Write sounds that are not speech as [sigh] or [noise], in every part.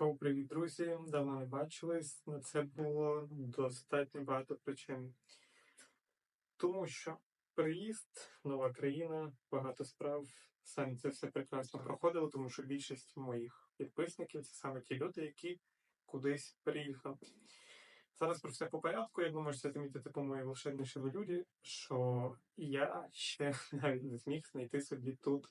Хей-хоу, привіт, друзі! Давно не бачились. На це було достатньо багато причин. Тому що приїзд, нова країна, багато справ. Самі це все прекрасно проходило, тому що більшість моїх підписників це саме ті люди, які кудись переїхали. Зараз про все по порядку. Як ви можете замітити по моїй волшебній шевелюрі, що я ще [laughs] навіть не зміг знайти собі тут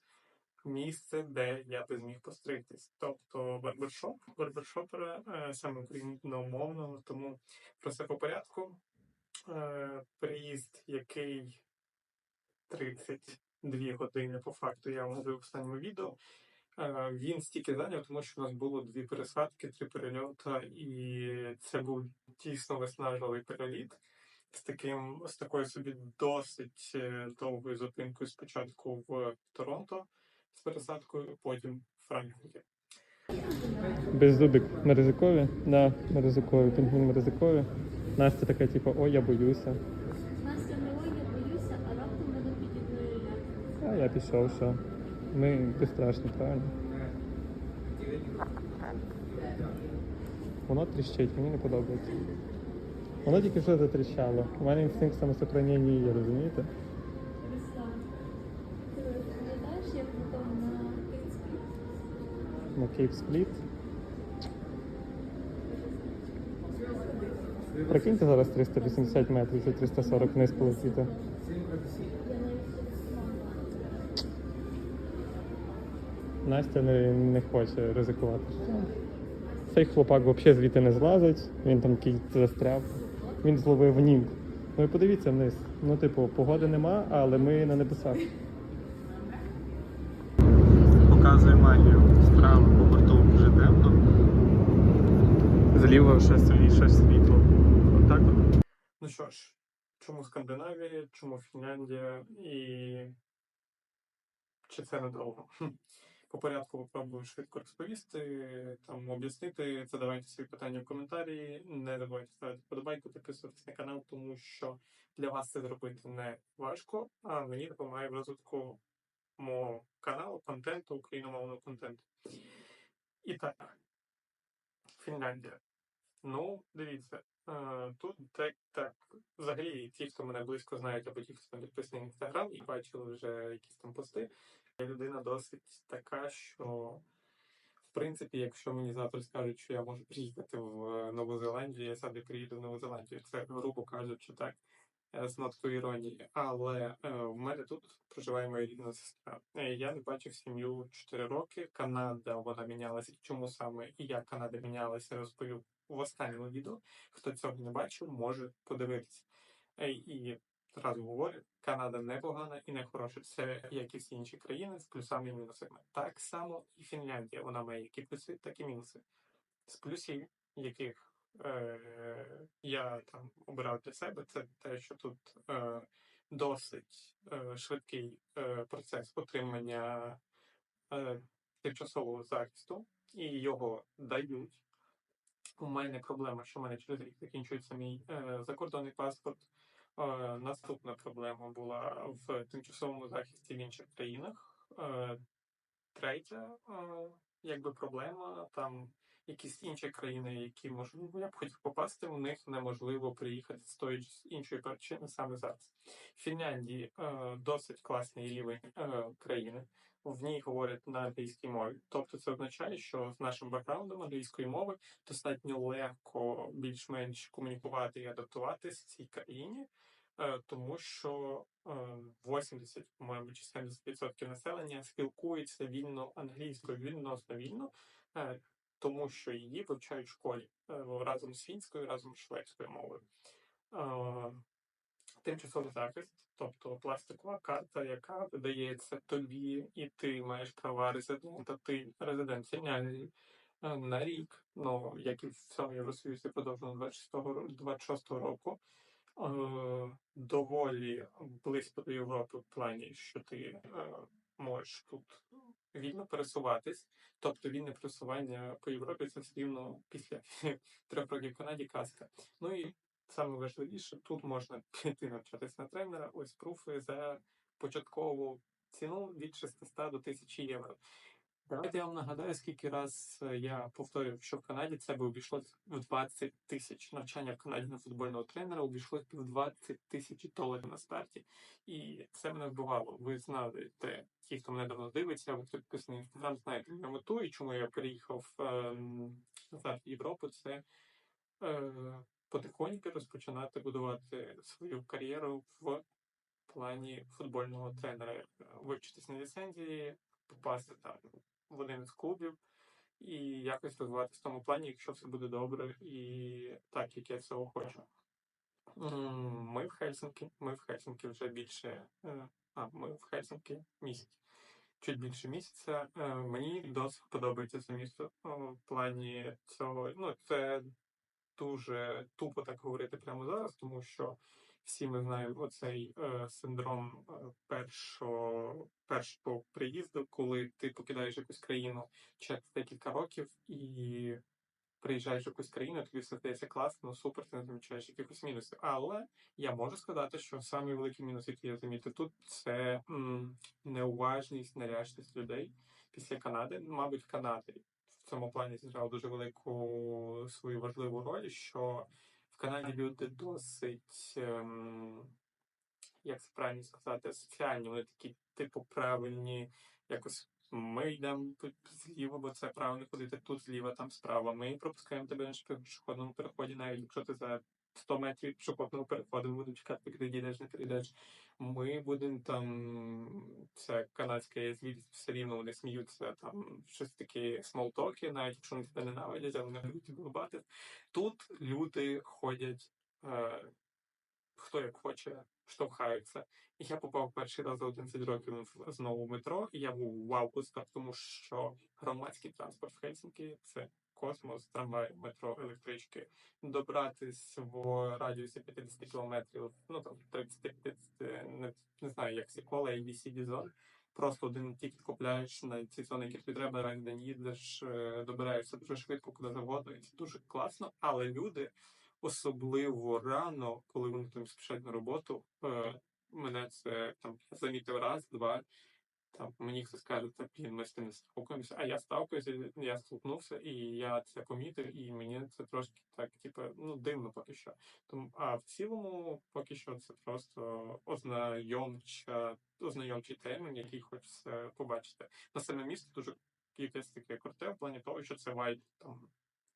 місце, де я би зміг постригтись. Тобто барбершоп, барбершопера е, саме україномовного, тому про все по порядку. Е, Приїзд, який 32 години по факту я вам говорив в останньому відео. Е, Він стільки зайняв, тому що у нас було дві пересадки, три перельота, і це був дійсно виснажливий переліт з таким з такою собі досить довгою зупинкою спочатку в Торонто з пересадкою, потім в Франкфурті. Беззубик на ризикові, да, на ризикові, пінгвін на ризикові. Настя така, типу, ой, я боюся. Настя не ой, я боюся, а раптом мене підіб'є як. А я пішов, все. Ми безстрашні, правильно? Воно тріщить, мені не подобається. Воно тільки що затріщало. У мене інстинкт самосохранення є, розумієте? Кейп Спліт. Прикиньте зараз 380 метрів, це 340 вниз полетіти. Настя не, не хоче ризикувати. Цей хлопак взагалі звідти не злазить, він там кільт застряв, він зловив німб. Ну і подивіться вниз. Ну, типу, погоди нема, але ми на небесах. Показує магію. Справа по борту вже темно. Зліва ще свіже світло. Отак от. Ну що ж, чому Скандинавія, чому Фінляндія і чи це надовго? По порядку попробую швидко розповісти, там об'яснити. Задавайте свої питання в коментарі. Не забувайте ставити вподобайку, підписуватись на канал, тому що для вас це зробити не важко, а мені допомагає в розвитку мого каналу, контенту, україномовного контенту. І так, Фінляндія. Ну, дивіться, е, тут так, так, взагалі, ті, хто мене близько знають, або ті, хто підписаний в інстаграм і бачили вже якісь там пости, я людина досить така, що в принципі, якщо мені завтра скажуть, що я можу приїхати в е, Нову Зеландію, я саме приїду в Нову Зеландію. Це грубо кажучи, так. Е, З ноткою іронії, але е, в мене тут проживає моя рідна сестра. Е, я не бачив сім'ю 4 роки. Канада вона мінялася. Чому саме і як Канада мінялася, розповів в останньому відео. Хто цього не бачив, може подивитися. І зразу говорю, Канада не погана і не хороша. Це як і всі інші країни з плюсами і мінусами. Так само і Фінляндія. Вона має як і плюси, так і мінуси. З плюсів, яких е, я там обирав для себе, це те, що тут е, досить е, швидкий е, процес отримання е, тимчасового захисту, і його дають. У мене проблема, що в мене через рік закінчується мій е, закордонний паспорт. Е, наступна проблема була в тимчасовому захисті в інших країнах. Е, третя, е, якби проблема, там якісь інші країни, які можливо я б хотів попасти, у них неможливо приїхати з тої чи з іншої причини саме зараз. В Фінляндії е, досить класний рівень е, країни. В ній говорять на англійській мові. Тобто це означає, що з нашим бекграундом англійської мови достатньо легко більш-менш комунікувати і адаптуватися в цій країні, е, тому що е, 80, по-моєму, чи 70% населення спілкується вільно англійською, відносно вільно, е, тому що її вивчають в школі е, разом з фінською, разом з шведською мовою. Тимчасовий захист, тобто пластикова карта, яка видається тобі, і ти маєш права резидента, ти резидент Фінляндії е, на рік, ну як і в цьому Євросоюзі продовжено 26-го року. Доволі близько до Європи в плані, що ти е, можеш тут вільно пересуватись. Тобто вільне пересування по Європі це все рівно після [laughs] трьох років в Канаді казка. Ну і саме важливіше, тут можна піти навчатись на тренера. Ось пруфи за початкову ціну від 600 до 1000 євро. Давайте я вам нагадаю, скільки раз е, я повторював, що в Канаді це би обійшлось в 20 тисяч. Навчання в Канаді на футбольного тренера обійшлось б в 20 тисяч доларів на старті. І це мене вбивало. Ви знаєте, ті, хто мене давно дивиться, ви хто підписаний інстаграм, знаєте мою мету і чому я переїхав ем, назад в Європу. Це е, потихоньку розпочинати будувати свою кар'єру в плані футбольного тренера, Е, вивчитись на ліцензії, попасти там в один з клубів і якось розвиватися в тому плані, якщо все буде добре і так, як я цього хочу. Ми в Хельсинкі, ми в Хельсинкі вже більше. е, А, ми в Хельсинкі місяць. Чуть більше місяця. Е, Мені досить подобається це місто в плані цього. Ну, це дуже тупо так говорити прямо зараз, тому що всі ми знаємо оцей е, синдром е, першого, першого приїзду, коли ти покидаєш якусь країну через декілька років і приїжджаєш в якусь країну, тобі все здається класно, супер, ти не замічаєш якихось мінусів. Але я можу сказати, що самий великий мінус, який я замітив тут, це м, неуважність, неряшність людей після Канади. Мабуть, Канада в цьому плані зіграв дуже велику свою важливу роль, що в Канаді люди досить, ем, як це правильно сказати, соціальні, вони такі, типу, правильні, якось. Ми йдемо зліва, бо це правильно ходити тут зліва, там справа. Ми пропускаємо тебе на пішохідному переході, навіть якщо ти за 100 метрів переходу, ми будемо чекати, поки ти дійдеш, не перейдеш. Ми будемо там, це канадська язвість, все рівно вони сміються, там щось таке смолтоки, навіть якщо вони тебе ненавидять, але вони будуть глибати. Тут люди ходять, е, хто як хоче, штовхаються. Я попав перший раз за 11 років знову в метро, і я був вау просто тому що громадський транспорт в Хельсінкі це космос, трамвай, метро, електрички. Добратись в радіусі 50 кілометрів, ну там 30-50, не, не знаю, як ці кола, ABCD зон. Просто один тільки купляєш на ці зони, які тобі треба, раз їдеш, е, добираєшся дуже швидко, куди завгодно, і це дуже класно. Але люди, особливо рано, коли вони там спішать на роботу, е, мене це там замітив раз, два. Там мені хтось каже, та блін, ми з тим не сталкуємося, а я сталкуюся, я столкнувся, і я це помітив, і мені це трошки так, типу, ну, дивно поки що. Тому, а в цілому, поки що це просто ознайомча, ознайомчий термін, який хочеться побачити. На саме місто дуже якесь таке круте в плані того, що це вайб там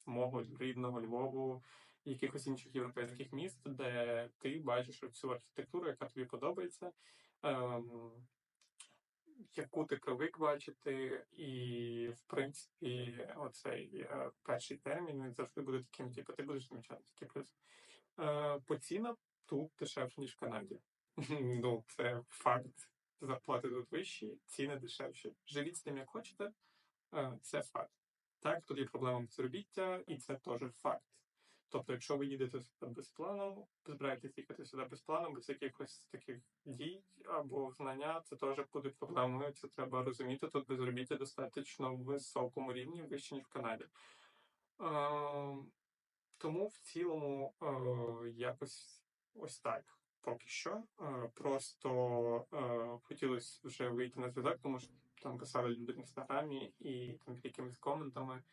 мого рідного Львову, якихось інших європейських міст, де ти бачиш цю архітектуру, яка тобі подобається. Ем, яку ти привик бачити, і в принципі, оцей е, перший термін він завжди буде таким, типу, ти будеш замічати такий плюс. Е, по цінам тут дешевше, ніж в Канаді. [laughs] ну, це факт. Зарплати тут вищі, ціни дешевші. Живіть з тим, як хочете, е, це факт. Так, тут є проблема безробіття, і це теж факт. Тобто, якщо ви їдете сюди без плану, збираєтесь їхати сюди без плану, без якихось таких дій або знання, це теж буде проблемою. Це треба розуміти. Тут безробіття достатньо високому рівні, вище, ніж в Канаді. Е, тому в цілому е, якось ось так. Поки що. Е, просто е, хотілося вже вийти на зв'язок, тому що там писали люди в інстаграмі і там якимись коментами.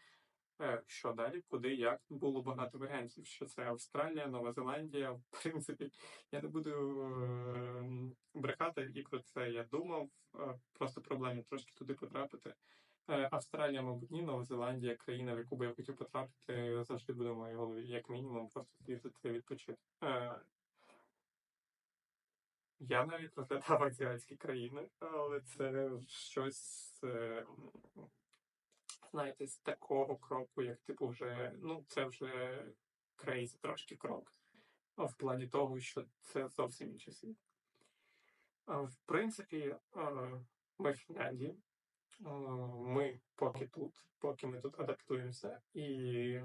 Е, Що далі, куди, як було багато варіантів, що це Австралія, Нова Зеландія. В принципі, я не буду е, брехати і про це я думав. Е, Просто проблема трошки туди потрапити. Австралія, мабуть, ні, Нова Зеландія, країна, в яку би я хотів потрапити, завжди буде в моїй голові, як мінімум, просто з'їздити відпочити. Я навіть розглядав азіатські країни, але це щось. Знаєте, з такого кроку, як типу вже, ну, це вже крейзі трошки крок. А В плані того, що це зовсім інший світ. В принципі, ми в Фінляндії. Ми поки тут, поки ми тут адаптуємося, і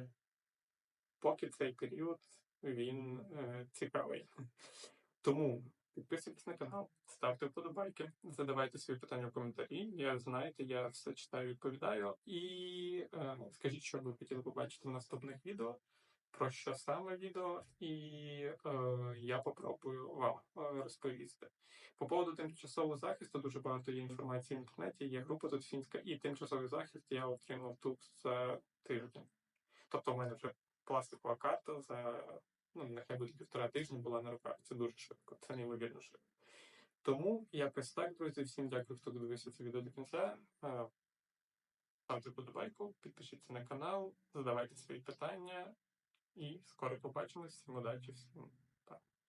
поки цей період він е, цікавий. Тому підписуйтесь на канал, ставте вподобайки, задавайте свої питання в коментарі. Я знаєте, я все читаю, відповідаю. І е, скажіть, що ви хотіли побачити в наступних відео. про що саме відео, і е, я попробую вам е, розповісти. По поводу тимчасового захисту дуже багато є інформації в інтернеті. Є група тут фінська, і тимчасовий захист я отримав тут за тиждень. Тобто, в мене вже пластикова карта за ну нехай буде півтора тижні була на руках. Це дуже швидко, це неймовірно швидко. Тому якось так, друзі. Всім дякую, хто дивився це відео до кінця. Е, Ставте подобайку, підпишіться на канал, задавайте свої питання і скоро побачимось. Всім удачі, всім